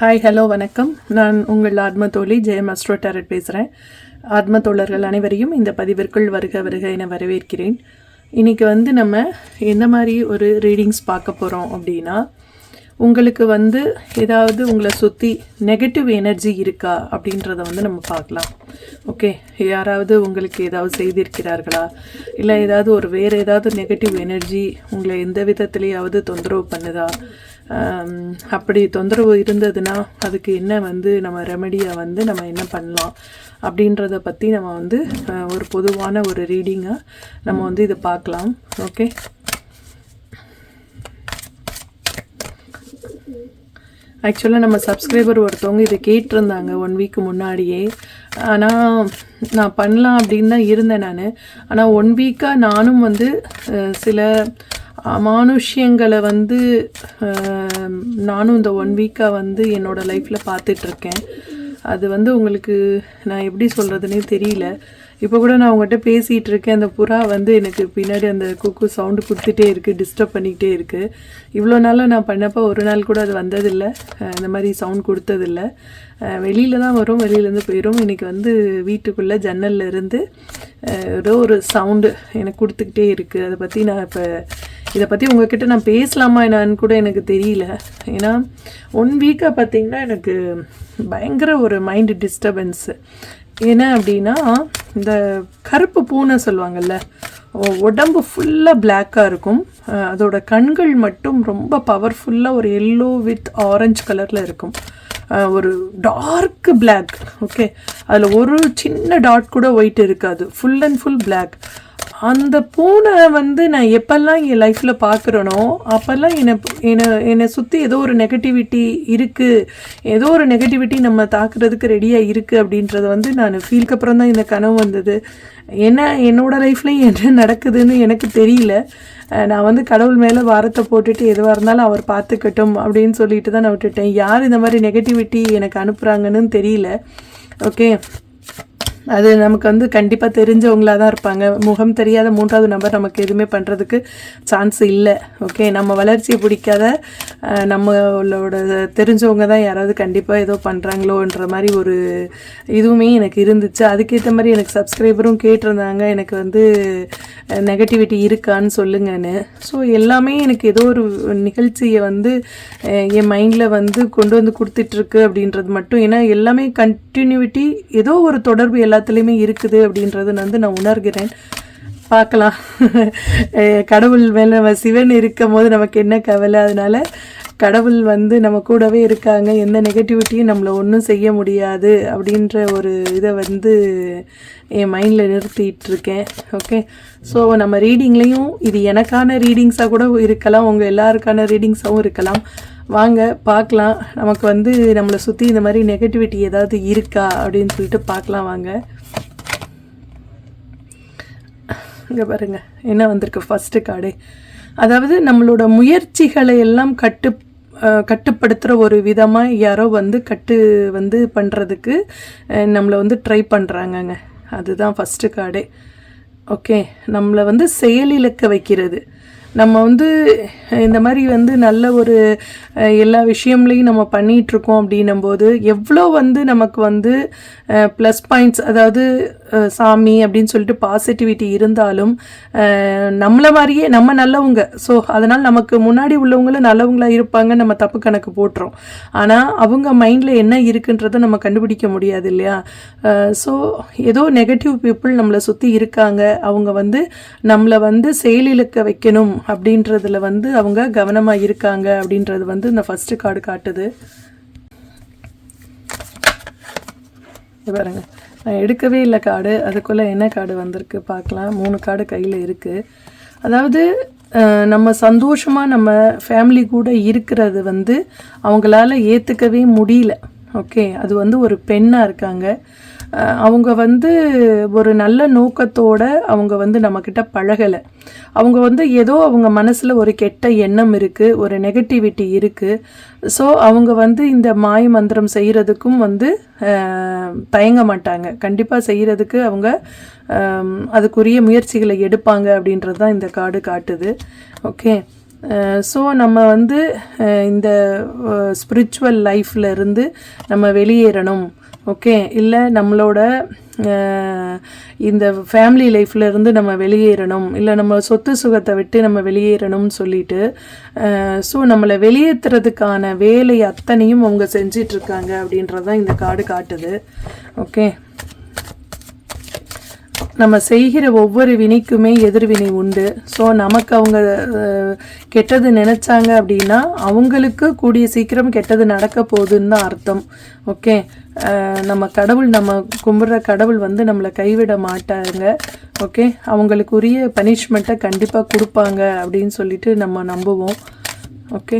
Hi hello வணக்கம். நான் உங்கள் ஆத்ம தோழி ஜெயம் அஸ்ட்ரோ டேரட் பேசுகிறேன் ஆத்ம தோழர்கள் அனைவரையும் இந்த பதிவிற்குள் வருக வருக என வரவேற்கிறேன். இன்றைக்கி வந்து நம்ம எந்த மாதிரி ஒரு ரீடிங்ஸ் பார்க்க போகிறோம் அப்படின்னா உங்களுக்கு வந்து ஏதாவது உங்களை சுற்றி நெகட்டிவ் எனர்ஜி இருக்கா அப்படின்றத வந்து நம்ம பார்க்கலாம். ஓகே யாராவது உங்களுக்கு ஏதாவது செய்திருக்கிறார்களா? இல்லை ஏதாவது ஒரு வேறு ஏதாவது நெகட்டிவ் எனர்ஜி உங்களை எந்த விதத்துலேயாவது தொந்தரவு பண்ணுதா? அப்படி தொந்தரவு இருந்ததுன்னா அதுக்கு என்ன வந்து நம்ம ரெமடியை வந்து நம்ம என்ன பண்ணலாம்? அப்படின்றத பற்றி நம்ம வந்து ஒரு பொதுவான ஒரு ரீடிங்காக நம்ம வந்து இதை பார்க்கலாம். ஓகே ஆக்சுவலாக நம்ம சப்ஸ்கிரைபர் ஒருத்தவங்க இதை கேட்டிருந்தாங்க ஒன் வீக் முன்னாடியே. ஆனால் நான் பண்ணலாம் அப்படின்னு தான் இருந்தேன் நான். ஆனால் ஒன் வீக்காக நானும் வந்து சில அமானுஷ்யங்களை வந்து நானும் இந்த ஒன் வீக்காக வந்து என்னோடய லைஃப்பில் பார்த்துட்ருக்கேன் அது வந்து உங்களுக்கு நான் எப்படி சொல்கிறதுனே தெரியல. இப்போ கூட நான் உங்கள்கிட்ட பேசிகிட்டு இருக்கேன் அந்த புறா வந்து எனக்கு பின்னாடி அந்த குக்கு சவுண்டு கொடுத்துட்டே இருக்குது டிஸ்டர்ப் பண்ணிக்கிட்டே இருக்குது இவ்வளோ நாளாக நான் பண்ணப்போ ஒரு நாள் கூட அது வந்ததில்லை. இந்த மாதிரி சவுண்ட் கொடுத்ததில்ல. வெளியில் தான் வரும் வெளியிலேருந்து போயிடும் இன்றைக்கி வந்து வீட்டுக்குள்ளே ஜன்னல்ல இருந்து ஏதோ ஒரு சவுண்டு எனக்கு கொடுத்துக்கிட்டே இருக்குது அதை பற்றி நான் இப்போ இதை பற்றி உங்ககிட்ட நான் பேசலாமா என்னான்னு கூட எனக்கு தெரியல. ஏன்னா ஒன் வீக்காக பார்த்தீங்கன்னா எனக்கு பயங்கர ஒரு மைண்டு டிஸ்டர்பன்ஸு என்ன அப்படின்னா இந்த கருப்பு பூனை சொல்லுவாங்கல்ல உடம்பு ஃபுல்லாக பிளாக்காக இருக்கும். அதோட கண்கள் மட்டும் ரொம்ப பவர்ஃபுல்லாக ஒரு எல்லோ வித் ஆரஞ்சு கலரில் இருக்கும். ஒரு டார்க் பிளாக் ஓகே அதில் ஒரு சின்ன டாட் கூட ஒயிட் இருக்காது. ஃபுல் அண்ட் ஃபுல் பிளாக் அந்த பூனை வந்து நான் எப்பெல்லாம் என் லைஃப்பில் பார்க்குறேனோ அப்போல்லாம் என்னை என்னை என்னை சுற்றி ஏதோ ஒரு நெகட்டிவிட்டி இருக்குது ஏதோ ஒரு நெகட்டிவிட்டி நம்ம தாக்குறதுக்கு ரெடியாக இருக்குது அப்படின்றத வந்து நான் ஃபீலுக்கு அப்புறம் தான் இந்த கனவு வந்தது. என்ன என்னோடய லைஃப்லையும் என்ன நடக்குதுன்னு எனக்கு தெரியல. நான் வந்து கடவுள் மேலே வாரத்தை போட்டுட்டு எதுவாக இருந்தாலும் அவர் பார்த்துக்கட்டும் அப்படின்னு சொல்லிட்டு தான் நான் விட்டுட்டேன். யார் இந்த மாதிரி நெகட்டிவிட்டி எனக்கு அனுப்புகிறாங்கன்னு தெரியல. ஓகே அது நமக்கு வந்து கண்டிப்பாக தெரிஞ்சவங்களாக தான் இருப்பாங்க. முகம் தெரியாத மூன்றாவது நபர் நமக்கு எதுவுமே பண்ணுறதுக்கு சான்ஸ் இல்லை. ஓகே நம்ம வளர்ச்சியை பிடிக்காத நம்மளோட தெரிஞ்சவங்க தான் யாராவது கண்டிப்பாக ஏதோ பண்ணுறாங்களோன்ற மாதிரி ஒரு இதுவுமே எனக்கு இருந்துச்சு. அதுக்கேற்ற மாதிரி எனக்கு சப்ஸ்கிரைபரும் கேட்டிருந்தாங்க. எனக்கு வந்து நெகட்டிவிட்டி இருக்கான்னு சொல்லுங்கன்னு. ஸோ எல்லாமே எனக்கு ஏதோ ஒரு நிகழ்ச்சியை வந்து என் மைண்டில் வந்து கொண்டு வந்து கொடுத்துட்ருக்கு அப்படின்றது மட்டும். ஏன்னா எல்லாமே கண்டினியூட்டி ஏதோ ஒரு தொடர்பு எல்லாத்துலேயுமே இருக்குது அப்படின்றது வந்து நான் உணர்கிறேன். பார்க்கலாம். கடவுள் மேலே நம்ம சிவன் இருக்கும் போது நமக்கு என்ன கவலை? அதனால் கடவுள் வந்து நம்ம கூடவே இருக்காங்க. எந்த நெகட்டிவிட்டியும் நம்மளை ஒன்றும் செய்ய முடியாது அப்படின்ற ஒரு இதை வந்து என் மைண்டில் நிறுத்திட்டு இருக்கேன் ஓகே ஸோ நம்ம ரீடிங்லேயும் இது எனக்கான ரீடிங்ஸாக கூட இருக்கலாம். உங்கள் எல்லாருக்கான ரீடிங்ஸாகவும் இருக்கலாம். வாங்க பார்க்கலாம். நமக்கு வந்து நம்மளை சுற்றி இந்த மாதிரி நெகட்டிவிட்டி ஏதாவது இருக்கா அப்படின்னு சொல்லிட்டு பார்க்கலாம் வாங்க. இங்கே பாருங்க என்ன வந்திருக்கு ஃபஸ்ட்டு கார்டு அதாவது நம்மளோட முயற்சிகளை எல்லாம் கட்டு கட்டுப்படுத்துகிற ஒரு விதமாக யாரோ வந்து கட்டு வந்து பண்ணுறதுக்கு நம்மளை வந்து ட்ரை பண்ணுறாங்கங்க அதுதான் ஃபஸ்ட்டு கார்டே ஓகே நம்மளை வந்து செயலிழக்க வைக்கிறது. நம்ம வந்து இந்த மாதிரி வந்து நல்ல ஒரு எல்லா விஷயம்லையும் நம்ம பண்ணிகிட்ருக்கோம் அப்படின்னும் போது எவ்வளோ வந்து நமக்கு வந்து ப்ளஸ் பாயிண்ட்ஸ் அதாவது சாமி அப்படின்னு சொல்லிட்டு பாசிட்டிவிட்டி இருந்தாலும் நம்மளை மாதிரியே நம்ம நல்லவங்க. ஸோ அதனால் நமக்கு முன்னாடி உள்ளவங்களும் நல்லவங்களா இருப்பாங்க நம்ம தப்பு கணக்கு போட்டுறோம். ஆனால் அவங்க மைண்டில் என்ன இருக்குன்றதை நம்ம கண்டுபிடிக்க முடியாது இல்லையா? ஸோ ஏதோ நெகட்டிவ் பீப்புள் நம்மளை சுற்றி இருக்காங்க. அவங்க வந்து நம்மளை வந்து செயலிழக்க வைக்கணும். அப்படின்றதுல வந்து அவங்க கவனமாக இருக்காங்க அப்படின்றது வந்து இந்த ஃபஸ்ட்டு கார்டு காட்டுது. பாருங்க. நான் எடுக்கவே இல்லை கார்டு அதுக்குள்ளே என்ன கார்டு வந்திருக்கு பார்க்கலாம். மூணு கார்டு கையில் இருக்குது அதாவது நம்ம சந்தோஷமாக நம்ம ஃபேமிலி கூட இருக்கிறது வந்து அவங்களால ஏற்றுக்கவே முடியல. ஓகே அது வந்து ஒரு பெண்ணாக இருக்காங்க. அவங்க வந்து ஒரு நல்ல நோக்கத்தோடு அவங்க வந்து நம்மக்கிட்ட பழகலை. அவங்க வந்து ஏதோ அவங்க மனசில் ஒரு கெட்ட எண்ணம் இருக்குது ஒரு நெகட்டிவிட்டி இருக்குது ஸோ அவங்க வந்து இந்த மாய மந்திரம் செய்கிறதுக்கும் வந்து தயங்க மாட்டாங்க. கண்டிப்பாக செய்கிறதுக்கு அவங்க அதுக்குரிய முயற்சிகளை எடுப்பாங்க அப்படின்றது தான் இந்த காடு காட்டுது. ஓகே ஸோ நம்ம வந்து இந்த ஸ்பிரிச்சுவல் லைஃப்பில் இருந்து நம்ம வெளியேறணும். ஓகே இல்லை நம்மளோட இந்த ஃபேமிலி லைஃப்பில் இருந்து நம்ம வெளியேறணும் இல்லை நம்ம சொத்து சுகத்தை விட்டு நம்ம வெளியேறணும்னு சொல்லிட்டு ஸோ நம்மளை வெளியேற்றுறதுக்கான வேலை அத்தனையும் அவங்க செஞ்சிட்ருக்காங்க அப்படின்றது தான் இந்த கார்டு காட்டுது. ஓகே. நம்ம செய்கிற ஒவ்வொரு வினைக்குமே எதிர்வினை உண்டு. ஸோ நமக்கு அவங்க கெட்டது நினச்சாங்க அப்படின்னா அவங்களுக்கு கூடிய சீக்கிரம் கெட்டது நடக்க போகுதுன்னு தான் அர்த்தம். ஓகே நம்ம கடவுள் நம்ம கும்பிட்ற கடவுள் வந்து நம்மளை கைவிட மாட்டாங்க ஓகே அவங்களுக்குரிய பனிஷ்மெண்ட்டை கண்டிப்பாக கொடுப்பாங்க அப்படின்னு சொல்லிட்டு நம்ம நம்புவோம். ஓகே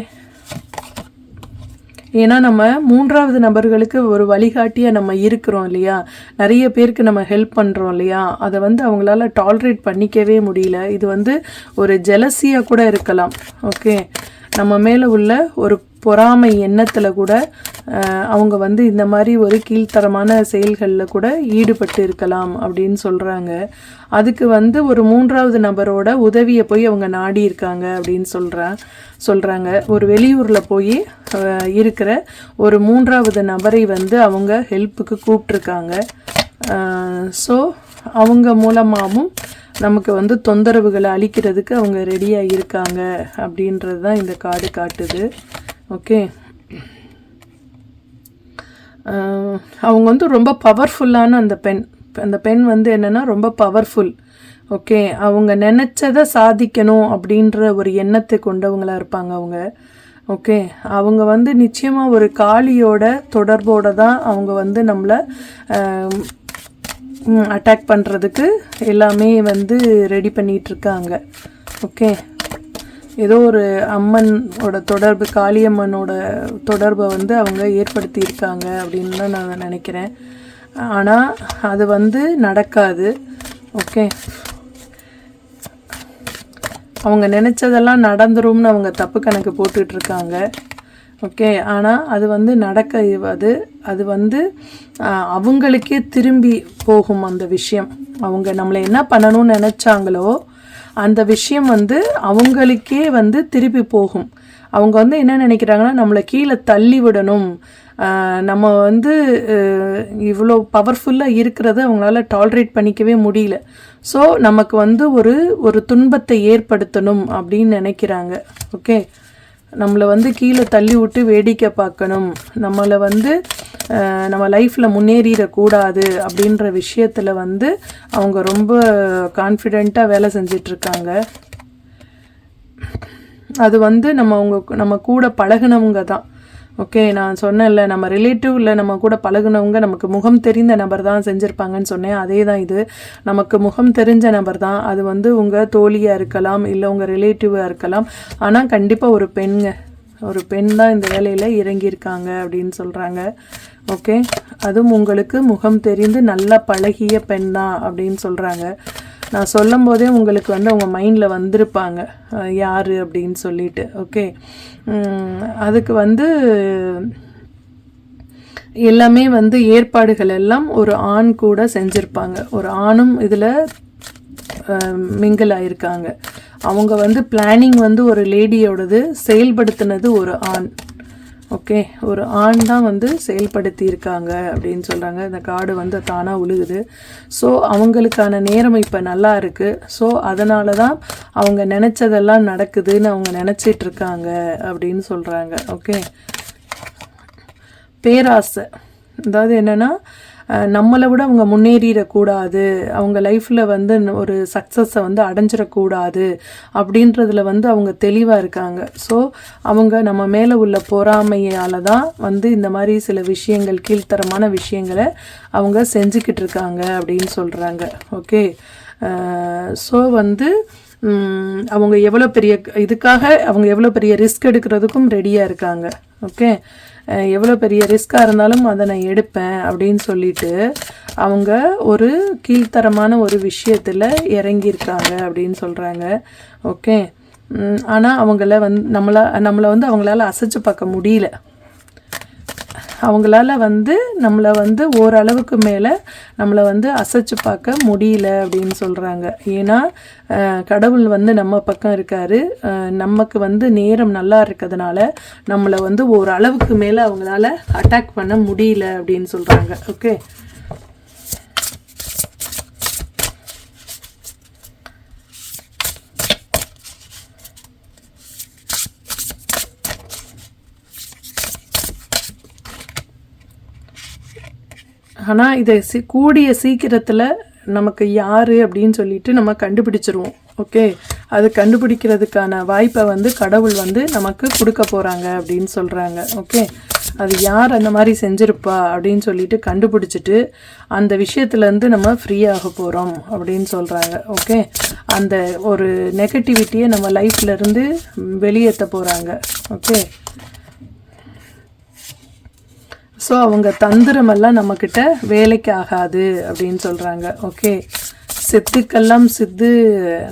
ஏன்னா நம்ம மூன்றாவது நபர்களுக்கு ஒரு வழிகாட்டியாக நம்ம இருக்கிறோம் இல்லையா? நிறைய பேருக்கு நம்ம ஹெல்ப் பண்ணுறோம் இல்லையா? அதை வந்து அவங்களால டாலரேட் பண்ணிக்கவே முடியல. இது வந்து ஒரு ஜெலசியாக கூட இருக்கலாம். ஓகே நம்ம மேலே உள்ள ஒரு பொறாமை எண்ணத்தில் கூட அவங்க வந்து இந்த மாதிரி ஒரு கீழ்த்தரமான செயல்களில் கூட ஈடுபட்டு இருக்கலாம் அப்படின்னு சொல்கிறாங்க அதுக்கு வந்து ஒரு மூன்றாவது நபரோட உதவியை போய் அவங்க நாடி இருக்காங்க அப்படின்னு சொல்கிறா சொல்கிறாங்க ஒரு வெளியூரில் போய் இருக்கிற ஒரு மூன்றாவது நபரை வந்து அவங்க ஹெல்ப்புக்கு கூப்பிட்ருக்காங்க ஸோ அவங்க மூலமாகவும் நமக்கு வந்து தொந்தரவுகளை அளிக்கிறதுக்கு அவங்க ரெடியாக இருக்காங்க அப்படின்றது தான் இந்த கார்டு காட்டுது. ஓகே அவங்க வந்து ரொம்ப பவர்ஃபுல்லான அந்த பெண். அந்த பெண் வந்து என்னன்னா ரொம்ப பவர்ஃபுல் ஓகே அவங்க நினச்சதை சாதிக்கணும் அப்படின்ற ஒரு எண்ணத்தை கொண்டவங்களாக இருப்பாங்க அவங்க. ஓகே அவங்க வந்து நிச்சயமாக ஒரு காளியோட தொடர்போடு தான் அவங்க வந்து நம்மளை அட்டாக் பண்ணுறதுக்கு எல்லாமே வந்து ரெடி பண்ணிகிட்ருக்காங்க இருக்காங்க ஓகே ஏதோ ஒரு அம்மனோட தொடர்பு காளியம்மனோட தொடர்பை வந்து அவங்க ஏற்படுத்தியிருக்காங்க அப்படின்னு தான் நான் நினைக்கிறேன். ஆனால் அது வந்து நடக்காது. ஓகே அவங்க நினச்சதெல்லாம் நடந்துரும்னு அவங்க தப்பு கணக்கு போட்டுட்ருக்காங்க. இருக்காங்க ஓகே ஆனால் அது வந்து நடக்க அது அது வந்து அவங்களுக்கே திரும்பி போகும் அந்த விஷயம். அவங்க நம்மளை என்ன பண்ணணும்னு நினச்சாங்களோ அந்த விஷயம் வந்து அவங்களுக்கே வந்து திருப்பி போகும். அவங்க வந்து என்ன நினைக்கிறாங்கன்னா நம்மளை கீழே தள்ளி விடணும். நம்ம வந்து இவ்வளோ பவர்ஃபுல்லாக இருக்கிறத அவங்களால டாலரேட் பண்ணிக்கவே முடியல. ஸோ நமக்கு வந்து ஒரு ஒரு துன்பத்தை ஏற்படுத்தணும் அப்படின்னு நினைக்கிறாங்க. ஓகே நம்மளை வந்து கீழே தள்ளி விட்டு வேடிக்கை பார்க்கணும். நம்மளை வந்து நம்ம லைஃப்பில் முன்னேறிடக்கூடாது அப்படின்ற விஷயத்தில் வந்து அவங்க ரொம்ப கான்ஃபிடெண்ட்டாக வேலை செஞ்சிட்ருக்காங்க. அது வந்து நம்ம அவங்க நம்ம கூட பழகுனவங்க தான். ஓகே நான் சொன்னேன்ல நம்ம ரிலேட்டிவ்ல நம்ம கூட பழகுனவங்க நமக்கு முகம் தெரிந்த நபர் தான் செஞ்சுருப்பாங்கன்னு சொன்னேன். அதே தான் இது. நமக்கு முகம் தெரிஞ்ச நபர் தான். அது வந்து உங்கள் தோழியாக இருக்கலாம் இல்லை உங்கள் ரிலேட்டிவாக இருக்கலாம். ஆனால் கண்டிப்பாக ஒரு பெண்ங்க ஒரு பெண் தான் இந்த வேலையில் இறங்கியிருக்காங்க அப்படின்னு சொல்கிறாங்க ஓகே அதுவும் உங்களுக்கு முகம் தெரிந்து நல்லா பழகிய பெண் தான் அப்படின்னு சொல்கிறாங்க நான் சொல்லும் போதே உங்களுக்கு வந்து அவங்க மைண்டில் வந்திருப்பாங்க. யார் அப்படின்னு சொல்லிட்டு. ஓகே அதுக்கு வந்து எல்லாமே வந்து ஏற்பாடுகள் எல்லாம் ஒரு ஆண் கூட செஞ்சுருப்பாங்க. ஒரு ஆணும் இதில் மிங்கிள் ஆயிருக்காங்க. அவங்க வந்து பிளானிங் வந்து ஒரு லேடியோடது செயல்படுத்தினது ஒரு ஆண். ஓகே ஒரு ஆண் தான் வந்து செயல்படுத்தியிருக்காங்க அப்படின்னு சொல்கிறாங்க இந்த காடு வந்து தானாக உழுகுது. ஸோ அவங்களுக்கான நேரம் இப்போ நல்லா இருக்குது ஸோ அதனால தான் அவங்க நினச்சதெல்லாம் நடக்குதுன்னு அவங்க நினச்சிட்டு இருக்காங்க அப்படின்னு சொல்கிறாங்க ஓகே பேராசை. அதாவது என்னென்னா நம்மளை விட அவங்க முன்னேறிடக்கூடாது. அவங்க லைஃப்பில் வந்து ஒரு சக்ஸஸை வந்து அடைஞ்சிடக்கூடாது அப்படின்றதுல வந்து அவங்க தெளிவாக இருக்காங்க. ஸோ அவங்க நம்ம மேலே உள்ள பொறாமையால் தான் வந்து இந்த மாதிரி சில விஷயங்கள் கீழ்த்தரமான விஷயங்களை அவங்க செஞ்சுக்கிட்டு இருக்காங்க அப்படின்னு சொல்கிறாங்க ஓகே ஸோ வந்து அவங்க எவ்வளோ பெரிய இதுக்காக அவங்க எவ்வளோ பெரிய ரிஸ்க் எடுக்கிறதுக்கும் ரெடியாக இருக்காங்க. ஓகே எவ்வளோ பெரிய ரிஸ்க்காக இருந்தாலும் அதை நான் எடுப்பேன் அப்படின்னு சொல்லிட்டு அவங்க ஒரு கீழ்த்தரமான ஒரு விஷயத்தில் இறங்கியிருக்காங்க அப்படின்னு சொல்கிறாங்க ஓகே ஆனால் அவங்கள வந்து நம்மளை நம்மளை வந்து அவங்களால அசைச்சு பார்க்க முடியல. அவங்களால வந்து நம்மளை வந்து ஓரளவுக்கு மேலே நம்மளை வந்து அசைச்சு பார்க்க முடியல அப்படின்னு சொல்கிறாங்க ஏன்னா கடவுள் வந்து நம்ம பக்கம் இருக்காரு. நமக்கு வந்து நேரம் நல்லா இருக்கிறதுனால நம்மளை வந்து ஓரளவுக்கு மேலே அவங்களால அட்டாக் பண்ண முடியல அப்படின்னு சொல்கிறாங்க ஓகே ஆனால் இதை சி கூடிய சீக்கிரத்தில் நமக்கு யார் அப்படின்னு சொல்லிட்டு நம்ம கண்டுபிடிச்சிருவோம். ஓகே? அது கண்டுபிடிக்கிறதுக்கான வாய்ப்பை வந்து கடவுள் வந்து நமக்கு கொடுக்க போகிறாங்க அப்படின்னு சொல்கிறாங்க ஓகே? அது யார் அந்த மாதிரி செஞ்சுருப்பா அப்படின்னு சொல்லிட்டு கண்டுபிடிச்சிட்டு அந்த விஷயத்துலேருந்து நம்ம ஃப்ரீயாக போகிறோம் அப்படின்னு சொல்கிறாங்க ஓகே? அந்த ஒரு நெகட்டிவிட்டியை நம்ம லைஃப்லேருந்து வெளியேற்ற போகிறாங்க ஓகே? ஸோ அவங்க தந்திரமெல்லாம் நம்மக்கிட்ட வேலைக்கு ஆகாது அப்படின்னு சொல்கிறாங்க ஓகே சித்துக்கெல்லாம் சித்து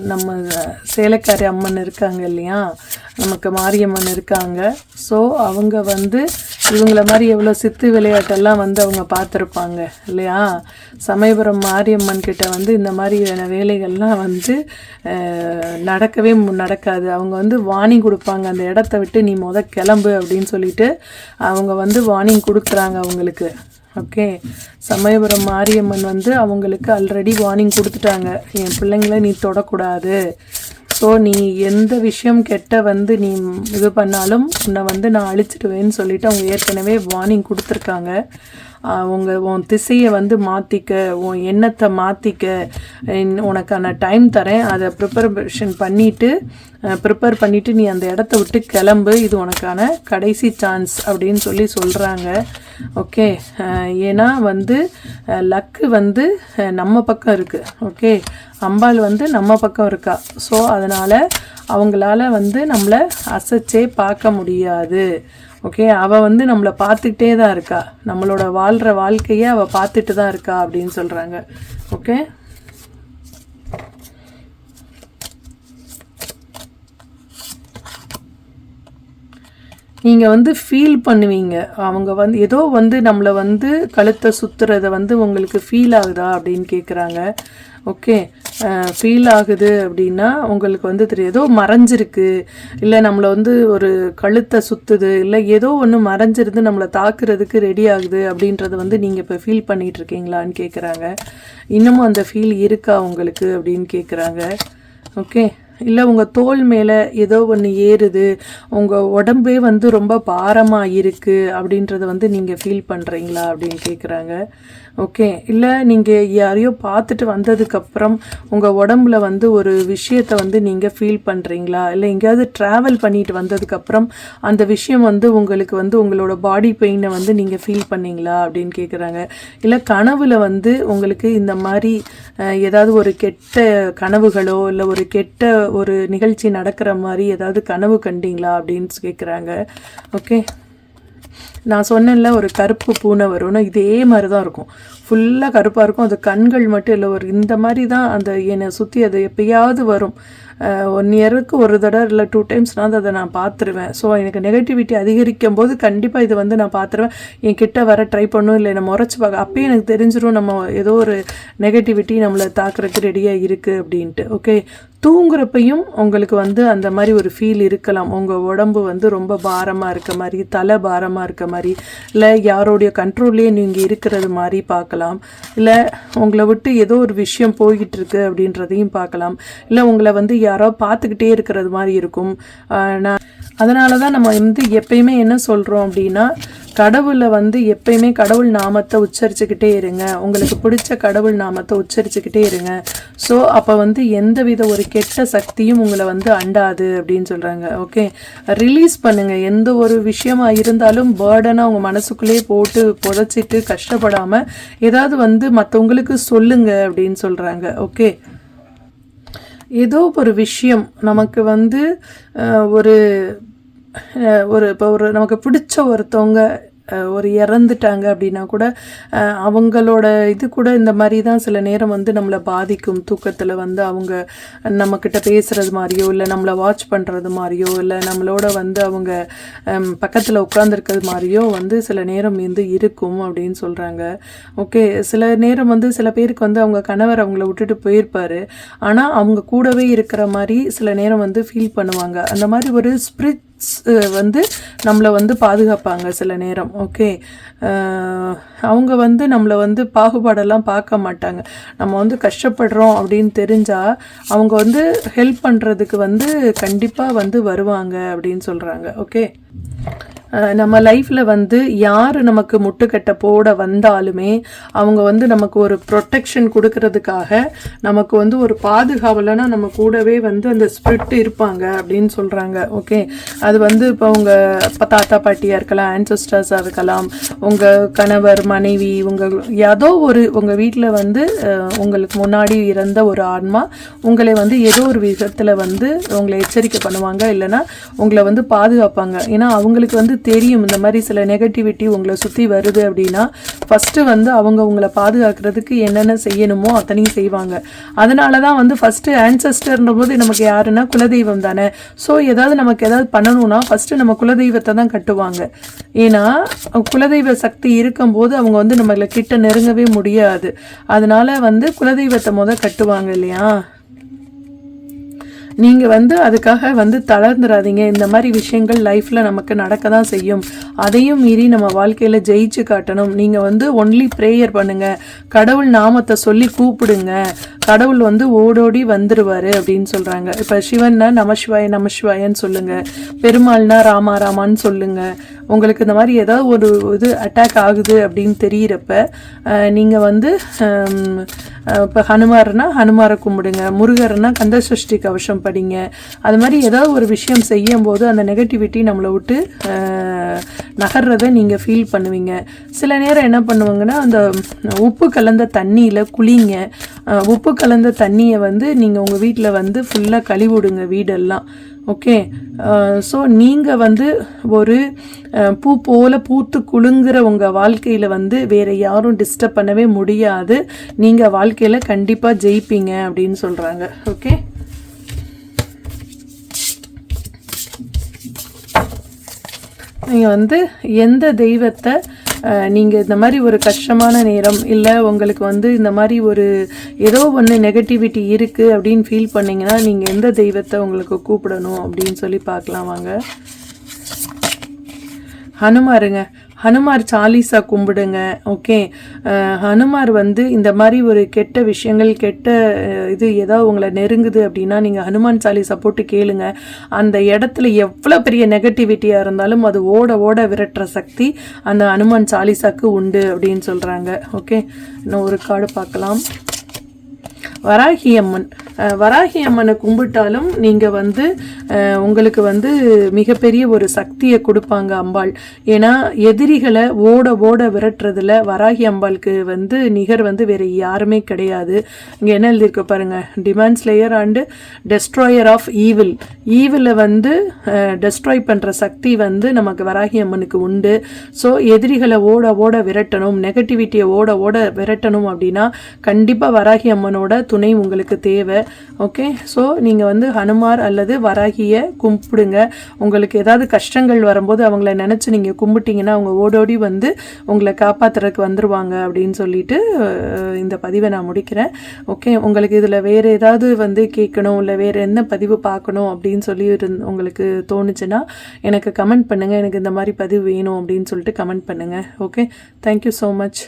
நம்ம சேலைக்காரி அம்மன் இருக்காங்க இல்லையா? நமக்கு மாரியம்மன் இருக்காங்க. ஸோ அவங்க வந்து இவங்கள மாதிரி எவ்வளோ சித்து விளையாட்டெல்லாம் வந்து அவங்க பார்த்துருப்பாங்க இல்லையா? சமயபுரம் மாரியம்மன் கிட்ட வந்து இந்த மாதிரியான வேலைகள்லாம் வந்து நடக்கவே மு- நடக்காது. அவங்க வந்து வார்னிங் கொடுப்பாங்க. அந்த இடத்த விட்டு நீ முத கிளம்பு அப்படின்னு சொல்லிட்டு அவங்க வந்து வார்னிங் கொடுக்குறாங்க அவங்களுக்கு. ஓகே சமயபுரம் மாரியம்மன் வந்து அவங்களுக்கு ஆல்ரெடி வார்னிங் கொடுத்துட்டாங்க. என் பிள்ளைங்கள நீ தொடக்கூடாது. ஸோ நீ எந்த விஷயம் கெட்ட வந்து நீ இது பண்ணாலும் உன்னை வந்து நான் அழிச்சிடுவேன்னு சொல்லிட்டு அவங்க ஏற்கனவே வார்னிங் கொடுத்துருக்காங்க. உங்கள் உன் திசையை வந்து மாற்றிக்க உன் எண்ணத்தை மாற்றிக்க உனக்கான டைம் தரேன். அதை ப்ரிப்பரேஷன் பண்ணிவிட்டு ப்ரிப்பேர் பண்ணிவிட்டு நீ அந்த இடத்த விட்டு கிளம்பு. இது உனக்கான கடைசி சான்ஸ் அப்படின்னு சொல்லி சொல்கிறாங்க ஓகே ஏன்னா வந்து லக்கு வந்து நம்ம பக்கம் இருக்குது ஓகே அம்பாள் வந்து நம்ம பக்கம் இருக்கா. ஸோ அதனால் அவங்களால வந்து நம்மளை அசைச்சே பார்க்க முடியாது. ஓகே அவள் வந்து நம்மளை பார்த்துக்கிட்டே தான் இருக்கா. நம்மளோட வாழ்கிற வாழ்க்கையை அவள் பார்த்துட்டு தான் இருக்கா அப்படின்னு சொல்கிறாங்க ஓகே நீங்கள் வந்து ஃபீல் பண்ணுவீங்க. அவங்க வந்து ஏதோ வந்து நம்மளை வந்து கழுத்தை சுற்றுறத வந்து உங்களுக்கு ஃபீல் ஆகுதா அப்படின்னு கேட்குறாங்க ஓகே ஃபீல் ஆகுது அப்படின்னா உங்களுக்கு வந்து தெரியும். ஏதோ மறைஞ்சிருக்கு. இல்லை நம்மளை வந்து ஒரு கழுத்தை சுற்றுது இல்லை ஏதோ ஒன்று மறைஞ்சிருந்து நம்மளை தாக்குறதுக்கு ரெடி ஆகுது அப்படின்றத வந்து நீங்கள் இப்போ ஃபீல் பண்ணிகிட்டு இருக்கீங்களான்னு கேட்குறாங்க இன்னமும் அந்த ஃபீல் இருக்கா உங்களுக்கு அப்படின்னு கேட்குறாங்க ஓகே இல்லை உங்கள் தோல் மேலே ஏதோ ஒன்று ஏறுது. உங்கள் உடம்பே வந்து ரொம்ப பாரமாக இருக்குது அப்படின்றத வந்து நீங்கள் ஃபீல் பண்ணுறீங்களா அப்படின்னு கேட்குறாங்க ஓகே இல்லை நீங்கள் யாரையோ பார்த்துட்டு வந்ததுக்கப்புறம் உங்கள் உடம்புல வந்து ஒரு விஷயத்தை வந்து நீங்கள் ஃபீல் பண்ணுறீங்களா இல்லை எங்கேயாவது ட்ராவல் பண்ணிட்டு வந்ததுக்கப்புறம் அந்த விஷயம் வந்து உங்களுக்கு வந்து உங்களோட பாடி பெயினை வந்து நீங்கள் ஃபீல் பண்ணீங்களா? அப்படின்னு கேட்குறாங்க இல்லை கனவுல வந்து உங்களுக்கு இந்த மாதிரி ஏதாவது ஒரு கெட்ட கனவுகளோ இல்லை ஒரு கெட்ட ஒரு நிகழ்ச்சி நடக்கிற மாதிரி ஏதாவது கனவு கண்டீங்களா? அப்படின்னு கேட்குறாங்க ஓகே நான் சொன்னேன்ல ஒரு கருப்பு பூனை வரும்னா இதே மாதிரி தான் இருக்கும். ஃபுல்லாக கருப்பாக இருக்கும். அது கண்கள் மட்டும் இல்லை ஒரு இந்த மாதிரி தான் அந்த என்னை சுற்றி அது எப்பயாவது வரும். ஒன் இயருக்கு ஒரு தடவை இல்லை டூ டைம்ஸ்னாவது அதை நான் பார்த்துருவேன். ஸோ எனக்கு நெகட்டிவிட்டி அதிகரிக்கும் போது கண்டிப்பாக இது வந்து நான் பார்த்துருவேன். என் கிட்ட வர ட்ரை பண்ணும் இல்லை நம்ம முறைச்சி பார்க்க அப்போயே எனக்கு தெரிஞ்சிடும் நம்ம ஏதோ ஒரு நெகட்டிவிட்டி நம்மளை தாக்குறதுக்கு ரெடியாக இருக்குது அப்படின்ட்டு. ஓகே தூங்குறப்பையும் உங்களுக்கு வந்து அந்த மாதிரி ஒரு ஃபீல் இருக்கலாம். உங்கள் உடம்பு வந்து ரொம்ப பாரமாக இருக்க மாதிரி தலை பாரமாக இருக்க மாதிரி இல்லை யாரோடைய கண்ட்ரோல்லே நீங்கள் இருக்கிறது மாதிரி பார்க்கலாம். இல்லை உங்களை விட்டு ஏதோ ஒரு விஷயம் போய்கிட்டு இருக்கு அப்படின்றதையும் பார்க்கலாம். இல்லை உங்களை வந்து யாரோ பார்த்துக்கிட்டே இருக்கிறது மாதிரி இருக்கும். நான் அதனால தான் நம்ம வந்து எப்பயுமே என்ன சொல்கிறோம் அப்படின்னா கடவுளை வந்து எப்பயுமே கடவுள் நாமத்தை உச்சரிச்சுக்கிட்டே இருங்க. உங்களுக்கு பிடிச்ச கடவுள் நாமத்தை உச்சரிச்சுக்கிட்டே இருங்க. ஸோ அப்போ வந்து எந்த வித ஒரு கெட்ட சக்தியும் உங்களை வந்து அண்டாது அப்படின்னு சொல்கிறாங்க ஓகே ரிலீஸ் பண்ணுங்கள் எந்த ஒரு விஷயமா இருந்தாலும் பேர்டனாக உங்கள் மனசுக்குள்ளேயே போட்டு புதைச்சிட்டு கஷ்டப்படாமல் ஏதாவது வந்து மற்றவங்களுக்கு சொல்லுங்கள் அப்படின்னு சொல்கிறாங்க ஓகே ஏதோ ஒரு விஷயம் நமக்கு வந்து ஒரு ஒரு இப்போ ஒரு நமக்கு பிடிச்ச ஒருத்தவங்க ஒரு இறந்துட்டாங்க அப்படின்னா கூட அவங்களோட இது கூட இந்த மாதிரி தான் சில நேரம் வந்து நம்மளை பாதிக்கும். தூக்கத்தில் வந்து அவங்க நம்மக்கிட்ட பேசுகிறது மாதிரியோ இல்லை நம்மளை வாட்ச் பண்ணுறது மாதிரியோ இல்லை நம்மளோட வந்து அவங்க பக்கத்தில் உட்காந்துருக்கிறது மாதிரியோ வந்து சில நேரம் வந்து இருக்கும் அப்படின்னு சொல்கிறாங்க ஓகே சில நேரம் வந்து சில பேருக்கு வந்து அவங்க கணவர் அவங்கள விட்டுட்டு போயிருப்பார். ஆனால் அவங்க கூடவே இருக்கிற மாதிரி சில நேரம் வந்து ஃபீல் பண்ணுவாங்க. அந்த மாதிரி ஒரு வந்து நம்மளை வந்து பாதுகாப்பாங்க சில நேரம் ஓகே அவங்க வந்து நம்மளை வந்து பாகுபாடெல்லாம் பார்க்க மாட்டாங்க. நம்ம வந்து கஷ்டப்படுறோம் அப்படின்னு தெரிஞ்சால் அவங்க வந்து ஹெல்ப் பண்ணுறதுக்கு வந்து கண்டிப்பாக வந்து வருவாங்க அப்படின்னு சொல்கிறாங்க ஓகே நம்ம லைஃப்பில் வந்து யார் நமக்கு முட்டுக்கட்டை போட வந்தாலுமே அவங்க வந்து நமக்கு ஒரு ப்ரொட்டெக்ஷன் கொடுக்கறதுக்காக நமக்கு வந்து ஒரு பாதுகாவலனா நம்ம கூடவே வந்து அந்த ஸ்பிரிட் இருப்பாங்க அப்படின்னு சொல்கிறாங்க ஓகே அது வந்து இப்போ உங்கள் தாத்தா பாட்டியாக இருக்கலாம் ஆன்சஸ்டர்ஸாக இருக்கலாம் உங்கள் கணவர் மனைவி உங்கள் ஏதோ ஒரு உங்கள் வீட்டில் வந்து உங்களுக்கு முன்னாடி இறந்த ஒரு ஆன்மா உங்களை வந்து ஏதோ ஒரு விதத்தில் வந்து உங்களை எச்சரிக்கை பண்ணுவாங்க இல்லைன்னா உங்களை வந்து பாதுகாப்பாங்க. ஏன்னா அவங்களுக்கு வந்து தெரியும். இந்த மாதிரி சில நெகட்டிவிட்டி உங்களை சுற்றி வருது அப்படின்னா ஃபஸ்ட்டு வந்து அவங்க உங்களை பாதுகாக்கிறதுக்கு என்னென்ன செய்யணுமோ அத்தனையும் செய்வாங்க. அதனால தான் வந்து ஃபஸ்ட்டு ஆன்சஸ்டர்ன்ற போது நமக்கு யாருன்னா குலதெய்வம் தானே. ஸோ ஏதாவது நமக்கு ஏதாவது பண்ணணும்னா ஃபஸ்ட்டு நம்ம குலதெய்வத்தை தான் கட்டுவாங்க. ஏன்னா குலதெய்வ சக்தி இருக்கும்போது அவங்க வந்து நம்மளை கிட்ட நெருங்கவே முடியாது. அதனால வந்து குலதெய்வத்தை முத கட்டுவாங்க இல்லையா? நீங்கள் வந்து அதுக்காக வந்து தளர்ந்துடாதீங்க இந்த மாதிரி விஷயங்கள் லைஃப்பில் நமக்கு நடக்க தான் செய்யும். அதையும் மீறி நம்ம வாழ்க்கையில் ஜெயிச்சு காட்டணும். நீங்கள் வந்து ஒன்லி ப்ரேயர் பண்ணுங்கள் கடவுள் நாமத்தை சொல்லி கூப்பிடுங்க. கடவுள் வந்து ஓடோடி வந்துடுவார் அப்படின்னு சொல்கிறாங்க இப்போ சிவன்னா நமசிவாய நமசிவாயன்னு சொல்லுங்கள் பெருமாள்னா ராமா ராமான்னு சொல்லுங்கள் உங்களுக்கு இந்த மாதிரி ஏதாவது ஒரு இது அட்டாக் ஆகுது அப்படின்னு தெரியிறப்ப நீங்கள் வந்து இப்போ ஹனுமார்னா ஹனுமாரை கும்பிடுங்க. முருகர்னா கந்த சஷ்டி கவசம் படிங்க. அது மாதிரி ஏதாவது ஒரு விஷயம் செய்யும் போது அந்த நெகட்டிவிட்டி நம்மளை விட்டு நகர்றதை நீங்கள் ஃபீல் பண்ணுவீங்க. சில நேரம் என்ன பண்ணுவாங்கன்னா அந்த உப்பு கலந்த தண்ணியில் குளிங்க. உப்பு கலந்த தண்ணியை வந்து நீங்கள் உங்கள் வீட்டில் வந்து ஃபுல்லாக கழுவிடுங்க வீடெல்லாம். ஓகே? ஸோ நீங்கள் வந்து ஒரு பூ போல பூத்து குலுங்குற உங்கள் வாழ்க்கையில் வந்து வேறு யாரும் டிஸ்டர்ப் பண்ணவே முடியாது. நீங்கள் வாழ்க்கையில் கண்டிப்பாக ஜெயிப்பீங்க அப்படின்னு சொல்கிறாங்க ஓகே? நீங்கள் வந்து எந்த தெய்வத்தை நீங்கள் இந்த மாதிரி ஒரு கஷ்டமான நேரம் இல்லை உங்களுக்கு வந்து இந்த மாதிரி ஒரு ஏதோ ஒன்று நெகட்டிவிட்டி இருக்குது அப்படின்னு ஃபீல் பண்ணிங்கன்னா நீங்கள் எந்த தெய்வத்தை உங்களுக்கு கூப்பிடணும் அப்படின்னு சொல்லி பார்க்கலாம் வாங்க. ஹனுமாருங்க ஹனுமார் சாலிசா கும்பிடுங்க ஓகே ஹனுமார் வந்து இந்த மாதிரி ஒரு கெட்ட விஷயங்கள் கெட்ட இது ஏதாவது உங்களை நெருங்குது அப்படின்னா நீங்கள் ஹனுமான் சாலிசா போட்டு கேளுங்க. அந்த இடத்துல எவ்வளோ பெரிய நெகட்டிவிட்டியாக இருந்தாலும் அது ஓட ஓட விரட்டுற சக்தி அந்த ஹனுமான் சாலிசாக்கு உண்டு அப்படின்னு சொல்கிறாங்க ஓகே இன்னும் ஒரு கார்டு பார்க்கலாம். வராகி அம்மன். வராகி அம்மனை கும்பிட்டாலும் நீங்கள் வந்து உங்களுக்கு வந்து மிகப்பெரிய ஒரு சக்தியை கொடுப்பாங்க அம்பாள். ஏன்னா எதிரிகளை ஓட ஓட விரட்டுறதுல வராகி அம்பாளுக்கு வந்து நிகர் வந்து வேற யாருமே கிடையாது. இங்கே என்ன எழுதியிருக்கு பாருங்கள் demon slayer and destroyer of evil ஈவிலை வந்து டெஸ்ட்ராய் பண்ணுற சக்தி வந்து நமக்கு வராகி அம்மனுக்கு உண்டு. ஸோ எதிரிகளை ஓட ஓட விரட்டணும். நெகட்டிவிட்டியை ஓட ஓட விரட்டணும் அப்படின்னா கண்டிப்பாக வராகி அம்மனோட துணை உங்களுக்கு தேவை. ஓகே ஸோ நீங்கள் வந்து ஹனுமார் அல்லது வராகியை கும்பிடுங்க. உங்களுக்கு ஏதாவது கஷ்டங்கள் வரும்போது அவங்கள நினச்சி நீங்கள் கும்பிட்டீங்கன்னா அவங்க ஓடோடி வந்து உங்களை காப்பாத்துறதுக்கு வந்துடுவாங்க அப்படின்னு சொல்லிட்டு இந்த பதிவை நான் முடிக்கிறேன். ஓகே உங்களுக்கு இதில் வேறு ஏதாவது வந்து கேட்கணும் இல்லை வேறு என்ன பதிவு பார்க்கணும் அப்படின்னு சொல்லி இருந் உங்களுக்கு தோணுச்சுன்னா எனக்கு கமெண்ட் பண்ணுங்கள் எனக்கு இந்த மாதிரி பதிவு வேணும் அப்படின்னு சொல்லிட்டு கமெண்ட் பண்ணுங்கள் ஓகே தேங்க்யூ ஸோ மச்